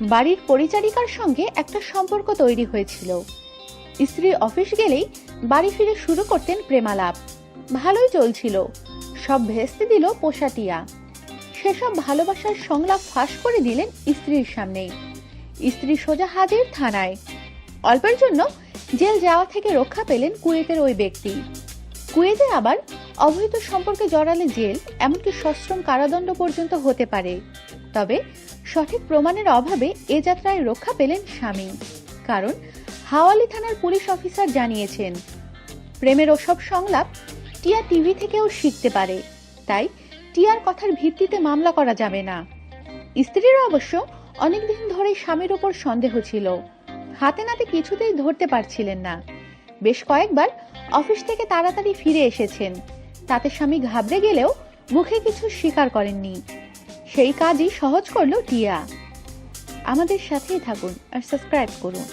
বাড়ির পরিচারিকার সঙ্গে একটা সম্পর্ক তৈরি হয়েছিল। স্ত্রী অফিস গেলেই বাড়ি ফিরে শুরু করতেন প্রেমালাপ। ভালোই চলছিল। সব ভেস্তে দিল পোষাটিয়া। সেসব ভালোবাসার সংলাপ ফাঁস করে দিলেন স্ত্রীর সামনেই স্ত্রী সোজা হাজির থানায়। অল্পের জন্য জেল যাওয়া থেকে রক্ষা পেলেন কুয়েতের ওই ব্যক্তি। কুয়েতে আবার অবৈধ সম্পর্কে জড়ালে জেল এমনকি সশ্রম কারাদণ্ড পর্যন্ত হতে পারে। তবে সঠিক প্রমাণের অভাবে এ যাত্রায় রক্ষা পেলেন স্বামী। কারণ, হাওয়ালি থানার পুলিশ অফিসার জানিয়েছেন, প্রেমের ওসব সংলাপ টিয়া টিভি থেকেও শিখতে পারে, তাই টিয়ার কথার ভিত্তিতে মামলা করা যাবে না। স্ত্রীর অবশ্য অনেকদিন ধরেই স্বামীর ওপর সন্দেহ ছিল। হাতে নাতে কিছুতেই ধরতে পারছিলেন না। বেশ কয়েকবার অফিস থেকে তাড়াতাড়ি ফিরে এসেছেন। তাতে স্বামী ঘাবড়ে গেলেও মুখে কিছু স্বীকার করেননি। সেই কাজই সহজ করল টিয়া। আমাদের সাথেই থাকুন আর সাবস্ক্রাইব করুন।